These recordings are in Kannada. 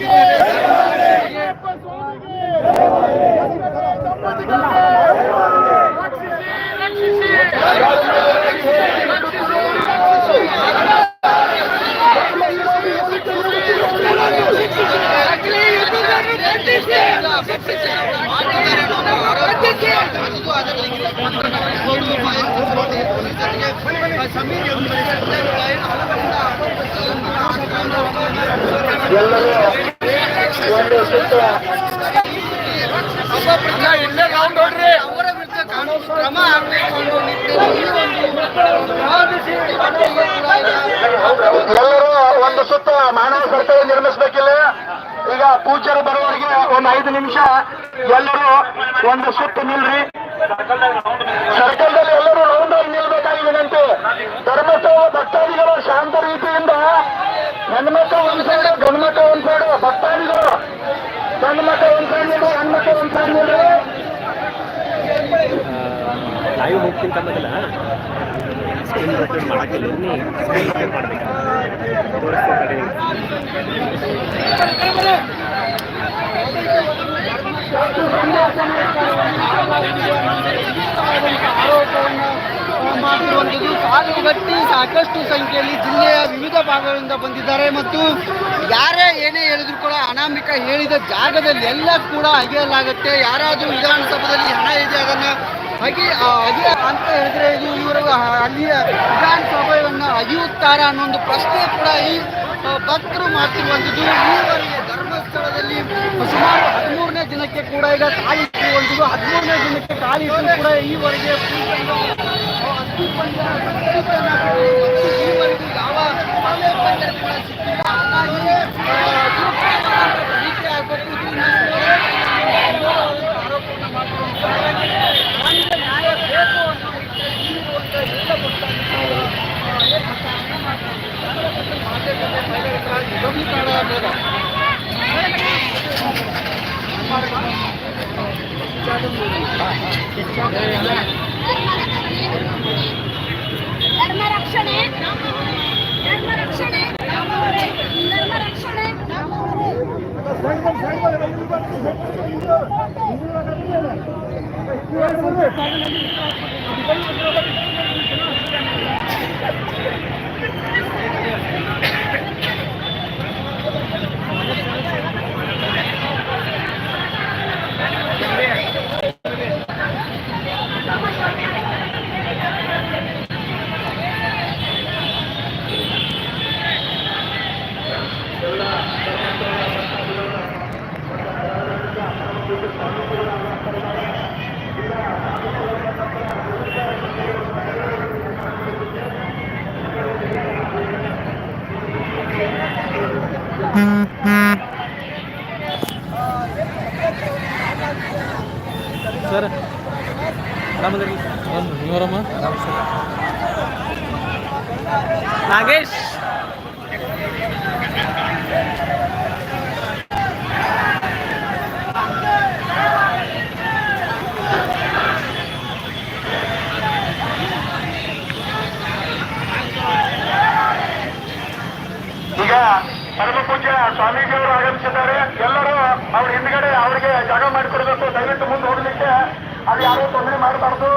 Yeah. ಎಲ್ಲರೂ ಒಂದು ಸುತ್ತ ಮಾನವ ಕರ್ತವ್ಯ ನಿರ್ಮಿಸಬೇಕಿಲ್ಲ. ಈಗ ಪೂಜ್ಯರು ಬರೋರಿಗೆ ಒಂದು ಐದು ನಿಮಿಷ ಎಲ್ಲರೂ ಒಂದು ಸುತ್ತ ನಿಲ್ರಿ. ಸರ್ಕಲ್ದಲ್ಲಿ ಎಲ್ಲರೂ ಧರ್ಮಸ್ಥಳ ಭಕ್ತಾದಿಗಳು ಶಾಂತ ರೀತಿಯಿಂದ ಹೆಣ್ಮಕ್ಳು ಒಂದ್ ಸೈಡ್ ಗಂಡ್ಮಕ್ಳು ಒಂದ್ ಸೈಡ್ ಭಕ್ತಾದಿಗಳು ಗಂಡ್ಮಕ್ಳು ಒಂದ್ ಸೈಡ್ ನಿಲ್ರಿ ಹೆಣ್ಮಕ್ಳು ಒಂದ್ ಸೈಡ್ ನಿಲ್ರಿ ಲೈವ್ ಹೋಗ್ತಿಂತ ಮೊದಲ ಸ್ಕ್ರೀನ್ ರೆಕಾರ್ಡ್ ಮಾಡಕ್ಕಿಲ್ಲ ಸ್ಕ್ರೀನ್ ರೆಕಾರ್ಡ್ ಮಾಡ್ಬೇಕು. ತೋರಿಸ್ಕೊಡ್ತಾರೆ ಆರೋಪವನ್ನು ಮಾಡಿರುವಂಥದ್ದು ಸಾಲುಗಟ್ಟಿ ಸಾಕಷ್ಟು ಸಂಖ್ಯೆಯಲ್ಲಿ ಜಿಲ್ಲೆಯ ವಿವಿಧ ಭಾಗಗಳಿಂದ ಬಂದಿದ್ದಾರೆ ಮತ್ತು ಯಾರೇ ಏನೇ ಹೇಳಿದ್ರು ಕೂಡ ಅನಾಮಿಕ ಹೇಳಿದ ಜಾಗದಲ್ಲಿ ಎಲ್ಲ ಕೂಡ ಅಗೆಯಲಾಗುತ್ತೆ. ಯಾರಾದರೂ ವಿಧಾನಸಭೆಯಲ್ಲಿ ಹಣ ಇದೆ, ಅದನ್ನು ಹಾಗೆ ಅಗಿ ಅಂತ ಹೇಳಿದ್ರೆ ಇದು ಇವರು ಅಲ್ಲಿಯ ವಿಧಾನಸಭೆಯನ್ನು ಅಗಿಯುತ್ತಾರ ಅನ್ನೋ ಒಂದು ಪ್ರಶ್ನೆ ಕೂಡ ಈ ಭಕ್ತರು ಮಾಡ್ತಿರುವಂಥದ್ದು. ಈವರೆಗೆ ಧರ್ಮಸ್ಥಳದಲ್ಲಿ ಸುಮಾರು ಹದಿಮೂರನೇ ದಿನಕ್ಕೆ ಕೂಡ ಈಗ ಕಾಲಿಟ್ಟು ಹದಿಮೂರನೇ ದಿನಕ್ಕೆ ಕಾಲಿಟ್ಟು ಕೂಡ ಈವರೆಗೆ Thank you. ನಾಗೇಶ್. ಈಗ ಪರಮ ಪೂಜ್ಯ ಸ್ವಾಮೀಜಿಯವರು ಆಗಮಿಸಿದ್ದಾರೆ. ಎಲ್ಲರೂ ಅವ್ರ ಹಿಂದ್ಗಡೆ ಅವರಿಗೆ ಜಾಗ ಮಾಡಿಕೊಡ್ಬೇಕು. ದಯವಿಟ್ಟು ಮುಂದೆ ಹೋಗ್ಲಿಕ್ಕೆ ಅದು ಯಾರೋ ತೊಂದರೆ ಮಾಡಬಾರ್ದು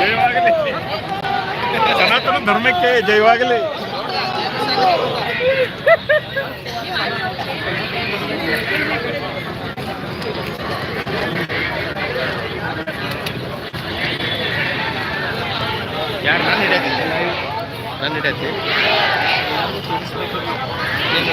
ಜಯವಾಗಲಿ. ಸನಾತನ ಧರ್ಮಕ್ಕೆ ಜಯವಾಗಲಿ. ಯಾರು ನಾನು ಹಿಡಿಯತಿ ನಾನು ಹಿಡಿಯತಿ ಏನು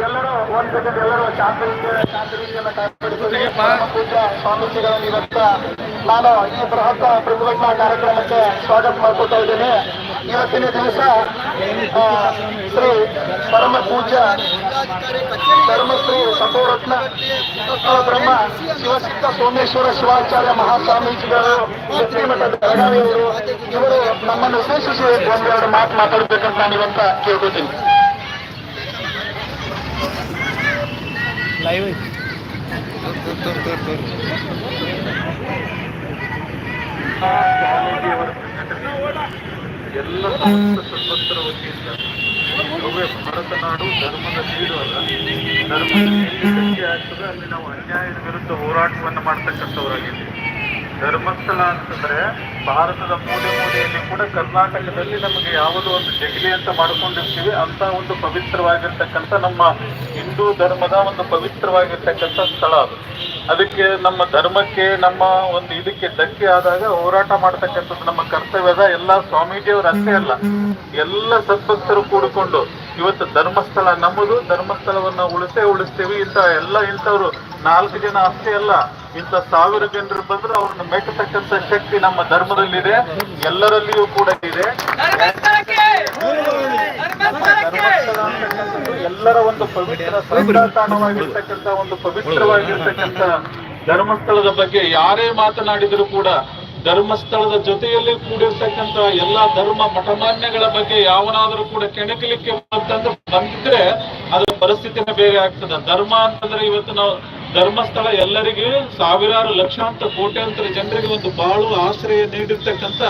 ಎಲ್ಲರೂ ಒಂದ್ ಸೆಕೆಂಡ್ ಎಲ್ಲರೂ ಶಾಂತರಿಗೆ ಶಾಂತರಿಗೆಲ್ಲ ಕಾಯ್ದುಕೊಳ್ಳಿ. ಪೂಜ್ಯ ಸ್ವಾಮೀಜಿಗಳನ್ನು ಇವತ್ತ ನಾನು ಈ ಬೃಹತ್ ಪ್ರತಿಭಟನಾ ಕಾರ್ಯಕ್ರಮಕ್ಕೆ ಸ್ವಾಗತ ಮಾಡ್ಕೊತಾ ಇದ್ದೇನೆ. ಇವತ್ತಿನ ದಿವಸ ಶ್ರೀ ಪರಮ ಪೂಜ್ಯ ಧರ್ಮಶ್ರೀ ಸತೋರತ್ನ ಬ್ರಹ್ಮ ಶಿವಸಿದ್ಧ ಸೋಮೇಶ್ವರ ಶಿವಾಚಾರ್ಯ ಮಹಾಸ್ವಾಮೀಜಿಗಳು ಶ್ರೀಮಠದ ಬೆಳಗಾವಿಯವರು ಇವರು ನಮ್ಮನ್ನು ಉದ್ದೇಶಿಸಿ ಒಂದೆರಡು ಮಾತು ಮಾತಾಡಬೇಕಂತ ನಾನು ಇವತ್ತ ಕೇಳ್ಕೊತೀನಿ ಲೈವ್ ಎಲ್ಲ ಸಮಸ್ತ ಸನ್ಮಸ್ತರ ವತಿಯಿಂದ ಭಾರತ ನಾಡು ಧರ್ಮದ ಬೀಡು ಅಲ್ಲ ಧರ್ಮದ ಎಲ್ಲಿ ಆಗ್ತದೆ ಅಲ್ಲಿ ನಾವು ಅನ್ಯಾಯದ ವಿರುದ್ಧ ಹೋರಾಟವನ್ನು ಮಾಡ್ತಕ್ಕಂಥವರಾಗಿದ್ದೀವಿ ಧರ್ಮಸ್ಥಳ ಅಂತಂದ್ರೆ ಭಾರತದ ಮೂಲೆ ಮೂಲೆಯಲ್ಲಿ ಕೂಡ ಕರ್ನಾಟಕದಲ್ಲಿ ನಮಗೆ ಯಾವುದೋ ಒಂದು ಜಗಲಿ ಅಂತ ಮಾಡ್ಕೊಂಡಿರ್ತೀವಿ, ಅಂತ ಒಂದು ಪವಿತ್ರವಾಗಿರ್ತಕ್ಕಂಥ ನಮ್ಮ ಹಿಂದೂ ಧರ್ಮದ ಒಂದು ಪವಿತ್ರವಾಗಿರ್ತಕ್ಕಂಥ ಸ್ಥಳ ಅದು. ಅದಕ್ಕೆ ನಮ್ಮ ಧರ್ಮಕ್ಕೆ, ನಮ್ಮ ಒಂದು ಇದಕ್ಕೆ ಧಕ್ಕೆ ಆದಾಗ ಹೋರಾಟ ಮಾಡ್ತಕ್ಕಂಥದ್ದು ನಮ್ಮ ಕರ್ತವ್ಯದ ಎಲ್ಲ ಸ್ವಾಮೀಜಿಯವರು ಅಷ್ಟೇ ಅಲ್ಲ, ಎಲ್ಲ ಸದ್ಭಕ್ತರು ಕೂಡಿಕೊಂಡು ಇವತ್ತು ಧರ್ಮಸ್ಥಳ ನಮ್ಮದು, ಧರ್ಮಸ್ಥಳವನ್ನ ಉಳಿಸೇ ಉಳಿಸ್ತೀವಿ. ಇಂಥ ಎಲ್ಲ ಇಂಥವ್ರು ನಾಲ್ಕು ಜನ ಅಷ್ಟೇ ಅಲ್ಲ ಇಂಥ ಸಾವಿರ ಜನರು ಬಂದ್ರೆ ಅವ್ರನ್ನ ಮೆಟ್ಟತಕ್ಕಂತ ಶಕ್ತಿ ನಮ್ಮ ಧರ್ಮದಲ್ಲಿದೆ ಎಲ್ಲರಲ್ಲಿಯೂ ಕೂಡ ಇದೆ. ಎಲ್ಲರ ಒಂದು ಪವಿತ್ರ ತಾಣವಾಗಿರ್ತಕ್ಕಂಥ ಒಂದು ಪವಿತ್ರವಾಗಿರ್ತಕ್ಕಂಥ ಧರ್ಮಸ್ಥಳದ ಬಗ್ಗೆ ಯಾರೇ ಮಾತನಾಡಿದರೂ ಕೂಡ ಧರ್ಮಸ್ಥಳದ ಜೊತೆಯಲ್ಲಿ ಕೂಡಿರ್ತಕ್ಕಂಥ ಎಲ್ಲಾ ಧರ್ಮ ಮಠಮಾನ್ಯಗಳ ಬಗ್ಗೆ ಯಾವನಾದರೂ ಕೂಡ ಕೆಣಕಲಿಕ್ಕೆ ಬಂತಂದ್ರೆ ಬಂದಿದ್ರೆ ಅದರ ಪರಿಸ್ಥಿತಿನೇ ಬೇರೆ ಆಗ್ತದೆ. ಧರ್ಮ ಅಂತಂದ್ರೆ ಇವತ್ತು ನಾವು ಧರ್ಮಸ್ಥಳ ಎಲ್ಲರಿಗೂ ಸಾವಿರಾರು ಲಕ್ಷಾಂತರ ಕೋಟ್ಯಾಂತರ ಜನರಿಗೆ ಒಂದು ಬಾಳು ಆಶ್ರಯ ನೀಡಿರ್ತಕ್ಕಂಥ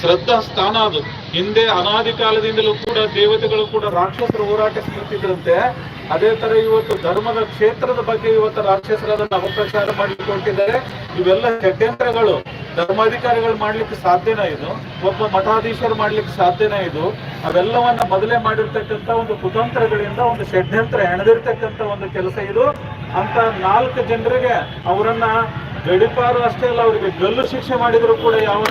ಶ್ರದ್ಧಾ ಸ್ಥಾನ ಅದು. ಹಿಂದೆ ಅನಾದಿ ಕಾಲದಿಂದಲೂ ಕೂಡ ದೇವತೆಗಳು ಕೂಡ ರಾಕ್ಷಸರು ಹೋರಾಟಿಸುತ್ತಿದ್ದಂತೆ ಅದೇ ತರ ಇವತ್ತು ಧರ್ಮದ ಕ್ಷೇತ್ರದ ಬಗ್ಗೆ ಇವತ್ತು ರಾಕ್ಷಸರು ಅದನ್ನು ಅಪಪ್ರಚಾರ ಮಾಡಲಿಕ್ಕೆ ಹೊರಟಿದ್ದಾರೆ. ಇವೆಲ್ಲ ಷಡ್ಯಂತ್ರಗಳು. ಧರ್ಮಾಧಿಕಾರಿಗಳು ಮಾಡ್ಲಿಕ್ಕೆ ಸಾಧ್ಯನಾ ಇದು. ಒಬ್ಬ ಮಠಾಧೀಶರು ಮಾಡ್ಲಿಕ್ಕೆ ಸಾಧ್ಯನಾ ಇದು. ಅವೆಲ್ಲವನ್ನ ಮೊದಲೇ ಮಾಡಿರ್ತಕ್ಕಂಥ ಒಂದು ಕುತಂತ್ರಗಳಿಂದ ಒಂದು ಷಡ್ಯಂತ್ರ ಹೆಣದಿರ್ತಕ್ಕಂಥ ಒಂದು ಕೆಲಸ ಇದು. ಅಂತ ನಾಲ್ಕು ಜನರಿಗೆ ಅವರನ್ನ ಗಡಿಪಾರು ಅಷ್ಟೇ ಅಲ್ಲ, ಅವರಿಗೆ ಗಲ್ಲು ಶಿಕ್ಷೆ ಮಾಡಿದ್ರು ಕೂಡ ಯಾವ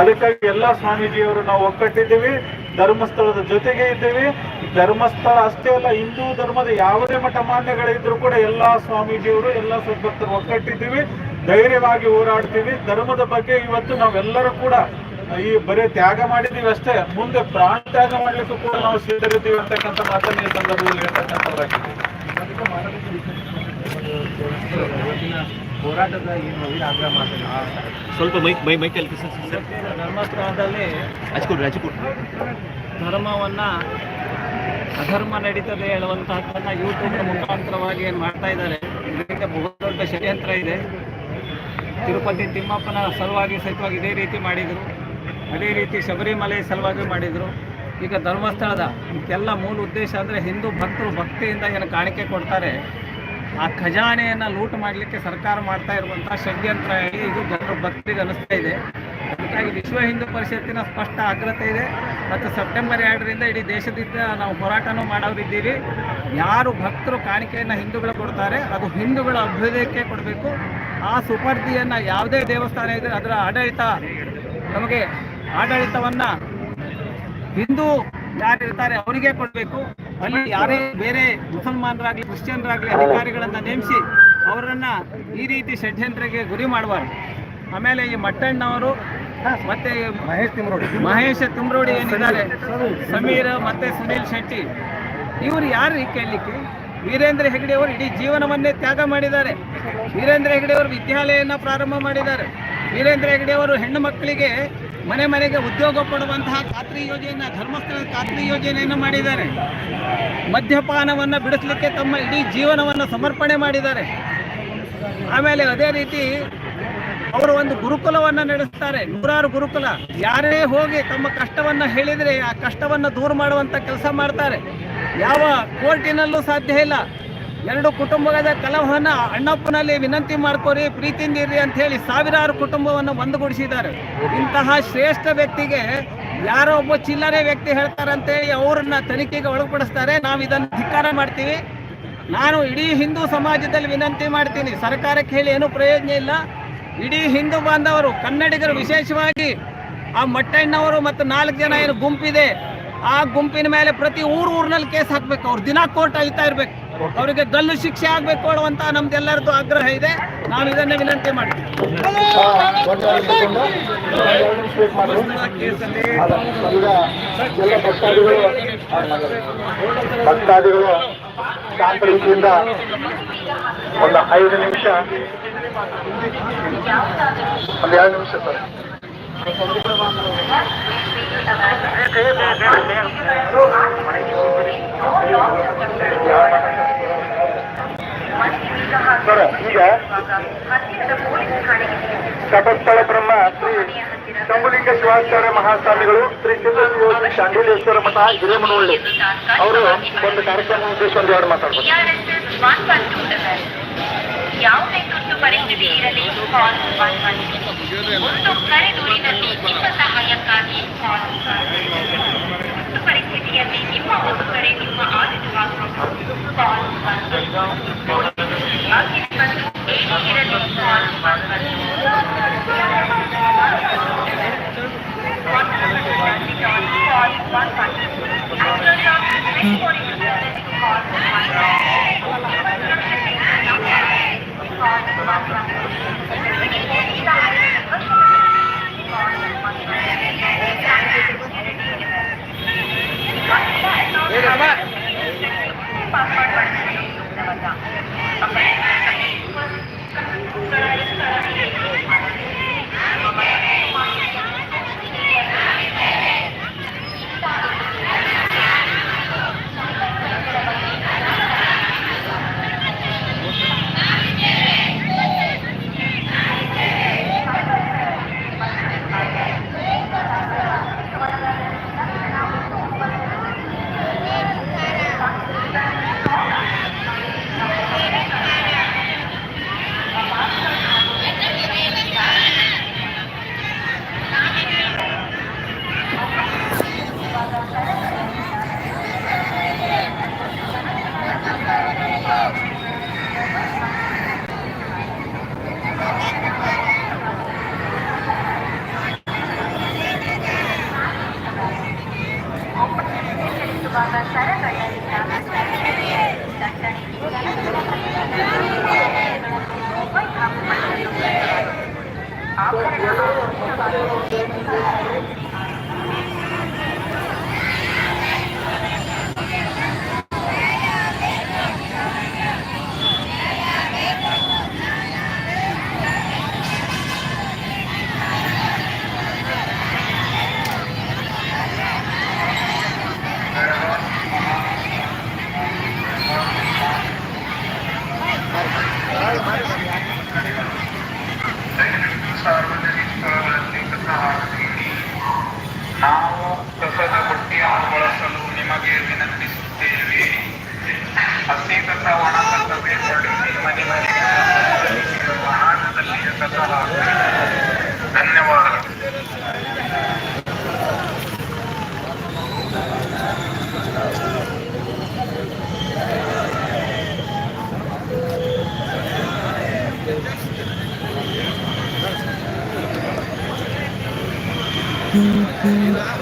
ಅದಕ್ಕಾಗಿ ಎಲ್ಲಾ ಸ್ವಾಮೀಜಿಯವರು ನಾವು ಒಕ್ಕಟ್ಟಿದ್ದೀವಿ ಧರ್ಮಸ್ಥಳದ ಜೊತೆಗೆ ಇದ್ದೀವಿ. ಧರ್ಮಸ್ಥಳ ಅಷ್ಟೇ ಅಲ್ಲ, ಹಿಂದೂ ಧರ್ಮದ ಯಾವುದೇ ಮಠ ಮಾನ್ಯಗಳಿದ್ರು ಕೂಡ ಎಲ್ಲಾ ಸ್ವಾಮೀಜಿಯವರು ಎಲ್ಲಾ ಸದ್ಭಕ್ತರು ಒಕ್ಕಟ್ಟಿದ್ದೀವಿ ಧೈರ್ಯವಾಗಿ ಹೋರಾಡ್ತೀವಿ. ಧರ್ಮದ ಬಗ್ಗೆ ಇವತ್ತು ನಾವೆಲ್ಲರೂ ಕೂಡ ಈ ಬರೀ ತ್ಯಾಗ ಮಾಡಿದೀವಿ ಅಷ್ಟೇ. ಮುಂದೆ ಪ್ರಾಣ ತ್ಯಾಗ ಮಾಡ್ಲಿಕ್ಕೂ ಕೂಡ ನಾವು ಸಿದ್ಧರಿದ್ದೀವಿ ಅಂತಕ್ಕಂಥ ಮಾತನ್ನ ಈ ಸಂದರ್ಭದಲ್ಲಿ ಹೇಳ್ತಕ್ಕಂಥದ್ದಾಗಿದೆ ಹೋರಾಟದ ಏನು ಆಗ್ರಹ ಮಾಡ್ತಾರೆ ಸ್ವಲ್ಪ ಮೈಕ್ ಮೈ ಮೈಕಲ್ಲಿ ಸರ್ ಧರ್ಮಸ್ಥಳದಲ್ಲಿ ಹಚ್ಕೊಡ್ರಿ ಧರ್ಮವನ್ನ ಅಧರ್ಮ ನಡೀತದೆ ಹೇಳುವಂತಹದ್ದನ್ನ ಯೂಟ್ಯೂಬ್ ಮುಖಾಂತರವಾಗಿ ಏನು ಮಾಡ್ತಾ ಇದ್ದಾರೆ ಇದರಿಂದ ಬಹುದೊಡ್ಡ ಷಡ್ಯಂತ್ರ ಇದೆ. ತಿರುಪತಿ ತಿಮ್ಮಪ್ಪನ ಸಲುವಾಗಿ ಸಹಿತವಾಗಿ ಇದೇ ರೀತಿ ಮಾಡಿದರು. ಅದೇ ರೀತಿ ಶಬರಿಮಲೆ ಸಲುವಾಗಿ ಮಾಡಿದರು. ಈಗ ಧರ್ಮಸ್ಥಳದ ಇದಕ್ಕೆಲ್ಲ ಮೂಲ ಉದ್ದೇಶ ಅಂದರೆ ಹಿಂದೂ ಭಕ್ತರು ಭಕ್ತಿಯಿಂದ ಏನು ಕಾಣಿಕೆ ಕೊಡ್ತಾರೆ. ಆ ಖಜಾನೆಯನ್ನು ಲೂಟ್ ಮಾಡಲಿಕ್ಕೆ ಸರ್ಕಾರ ಮಾಡ್ತಾ ಇರುವಂಥ ಷಡ್ಯಂತ್ರ ಹೇಳಿ ಇದು ಜನರ ಭಕ್ತಿಗೆ ಅನಿಸ್ತಾ ಇದೆ. ಅದಕ್ಕಾಗಿ ವಿಶ್ವ ಹಿಂದೂ ಪರಿಷತ್ತಿನ ಸ್ಪಷ್ಟ ಆಗ್ರತೆ ಇದೆ. ಮತ್ತು ಸೆಪ್ಟೆಂಬರ್ ಎರಡರಿಂದ ಇಡೀ ದೇಶದಿಂದ ನಾವು ಹೋರಾಟನೂ ಮಾಡೋರಿದ್ದೀವಿ. ಯಾರು ಭಕ್ತರು ಕಾಣಿಕೆಯನ್ನು ಹಿಂದೂಗಳು ಕೊಡ್ತಾರೆ, ಅದು ಹಿಂದೂಗಳ ಅಭ್ಯುದಯಕ್ಕೆ ಕೊಡಬೇಕು. ಆ ಸುಪರ್ದಿಯನ್ನು ಯಾವುದೇ ದೇವಸ್ಥಾನ ಇದ್ದರೆ ಅದರ ಆಡಳಿತ ನಮಗೆ ಆಡಳಿತವನ್ನು ಹಿಂದೂ ಯಾರಿರ್ತಾರೆ ಅವರಿಗೆ ಕೊಡಬೇಕು. ಅಲ್ಲಿ ಯಾರೇ ಬೇರೆ ಮುಸಲ್ಮಾನರಾಗಲಿ ಕ್ರಿಶ್ಚಿಯನ್ರಾಗಲಿ ಅಧಿಕಾರಿಗಳನ್ನು ನೇಮಿಸಿ ಅವರನ್ನು ಈ ರೀತಿ ಷಡ್ಯಂತ್ರಕ್ಕೆ ಗುರಿ ಮಾಡಬಾರ್ದು ಆಮೇಲೆ ಈ ಮಟ್ಟಣ್ಣವರು ಮತ್ತೆ ಮಹೇಶ್ ತಿಮ್ರೋಡಿ. ಮಹೇಶ ತಿಮ್ರೋಡಿ ಏನಿದ್ದಾರೆ? ಸಮೀರ್. ಮತ್ತೆ ಸುನೀಲ್ ಶೆಟ್ಟಿ. ಇವರು ಯಾರು ಕೇಳಲಿಕ್ಕೆ? ವೀರೇಂದ್ರ ಹೆಗಡೆ ಅವರು ಇಡೀ ಜೀವನವನ್ನೇ ತ್ಯಾಗ ಮಾಡಿದ್ದಾರೆ. ವೀರೇಂದ್ರ ಹೆಗಡೆ ಅವರು ವಿದ್ಯಾಲಯನ ಪ್ರಾರಂಭ ಮಾಡಿದ್ದಾರೆ. ವೀರೇಂದ್ರ ಹೆಗಡೆ ಅವರು ಹೆಣ್ಣು ಮಕ್ಕಳಿಗೆ ಮನೆ ಮನೆಗೆ ಉದ್ಯೋಗ ಕೊಡುವಂತಹ ಖಾತ್ರಿ ಯೋಜನೆಯನ್ನು ಧರ್ಮಸ್ಥಳದ ಖಾತ್ರಿ ಯೋಜನೆಯನ್ನು ಮಾಡಿದ್ದಾರೆ. ಮದ್ಯಪಾನವನ್ನು ಬಿಡಿಸಲಿಕ್ಕೆ ತಮ್ಮ ಇಡೀ ಜೀವನವನ್ನು ಸಮರ್ಪಣೆ ಮಾಡಿದ್ದಾರೆ. ಆಮೇಲೆ ಅದೇ ರೀತಿ ಅವರು ಒಂದು ಗುರುಕುಲವನ್ನು ನಡೆಸ್ತಾರೆ, ನೂರಾರು ಗುರುಕುಲ. ಯಾರೇ ಹೋಗಿ ತಮ್ಮ ಕಷ್ಟವನ್ನು ಹೇಳಿದರೆ ಆ ಕಷ್ಟವನ್ನು ದೂರ ಮಾಡುವಂಥ ಕೆಲಸ ಮಾಡ್ತಾರೆ. ಯಾವ ಕೋರ್ಟಿನಲ್ಲೂ ಸಾಧ್ಯ ಇಲ್ಲ. ಎರಡು ಕುಟುಂಬದ ಕಲಹವನ್ನು ಅಣ್ಣಪ್ಪನಲ್ಲಿ ವಿನಂತಿ ಮಾಡ್ಕೋರಿ ಪ್ರೀತಿಂದಿರಿ ಅಂತ ಹೇಳಿ ಸಾವಿರಾರು ಕುಟುಂಬವನ್ನು ಒಂದುಗೂಡಿಸಿದ್ದಾರೆ. ಇಂತಹ ಶ್ರೇಷ್ಠ ವ್ಯಕ್ತಿಗೆ ಯಾರೋ ಒಬ್ಬ ಚಿಲ್ಲರೆ ವ್ಯಕ್ತಿ ಹೇಳ್ತಾರಂತೇಳಿ ಅವರನ್ನ ತನಿಖೆಗೆ ಒಳಪಡಿಸ್ತಾರೆ. ನಾವು ಇದನ್ನು ಧಿಕ್ಕಾರ ಮಾಡ್ತೀವಿ. ನಾನು ಇಡೀ ಹಿಂದೂ ಸಮಾಜದಲ್ಲಿ ವಿನಂತಿ ಮಾಡ್ತೀನಿ. ಸರ್ಕಾರಕ್ಕೆ ಹೇಳಿ ಏನೂ ಪ್ರಯೋಜನ ಇಲ್ಲ. ಇಡೀ ಹಿಂದೂ ಬಾಂಧವರು ಕನ್ನಡಿಗರು ವಿಶೇಷವಾಗಿ ಆ ಮಟ್ಟಣ್ಣವರು ಮತ್ತು ನಾಲ್ಕು ಜನ ಏನು ಗುಂಪಿದೆ. ಆ ಗುಂಪಿನ ಮೇಲೆ ಪ್ರತಿ ಊರು ಊರ್ನಲ್ಲಿ ಕೇಸ್ ಹಾಕ್ಬೇಕು. ಅವ್ರು ದಿನ ಕೋರ್ಟ್ ಅಳಿತಾ ಇರ್ಬೇಕು. ಅವರಿಗೆ ಗಲ್ಲು ಶಿಕ್ಷೆ ಆಗ್ಬೇಕು ಅನ್ನುವಂತ ನಮ್ದೆಲ್ಲರದ್ದು ಆಗ್ರಹ ಇದೆ. ನಾವು ಇದನ್ನ ವಿನಂತಿ ಮಾಡ್ತೀವಿ. ಭಕ್ತಾದಿಗಳು ಒಂದು ಐದು ನಿಮಿಷ, ಒಂದು ಎರಡು ನಿಮಿಷ ಸರ್. ಈಗ ತಪಸ್ಥಳ ಬ್ರಹ್ಮ ಶ್ರೀ ಶಂಭುಲಿಂಗ ಶಿವಾಚಾರ್ಯ ಮಹಾಸ್ವಾಮಿಗಳು, ಶ್ರೀ ಸಿದ್ಧಯೋಗಿ ಶಾಂಡಿಲೇಶ್ವರ ಮಠ, ಹಿರೇಮನಹಳ್ಳಿ. ಅವರು ಒಂದು ಕಾರ್ಯಕ್ರಮ ಉದ್ದೇಶ ಒಂದು ಎರಡು 112 ಯಾವುದೇ ತುರ್ತು ಪರಿಸ್ಥಿತಿ ಇರಲಿ ಕಾಲ್ 112 ಒಂದು ಕರೆ ದೂರಿನಲ್ಲಿ ನಿಮ್ಮ ಸಹಾಯಕ್ಕಾಗಿ ಕಾಲ್ ತುರ್ತು ಪರಿಸ್ಥಿತಿಯಲ್ಲಿ ನಿಮ್ಮ ಒಂದು ಕರೆ ನಿಮ್ಮ ಆಲಿಸುವಾಗಬಹುದು ಕಾಲ್ 112 ಅಗ್ನಿ ಬಂದು ಏನೇ ಇರಲಿ ಕಾಲ್ ม Thank you. Mm-hmm.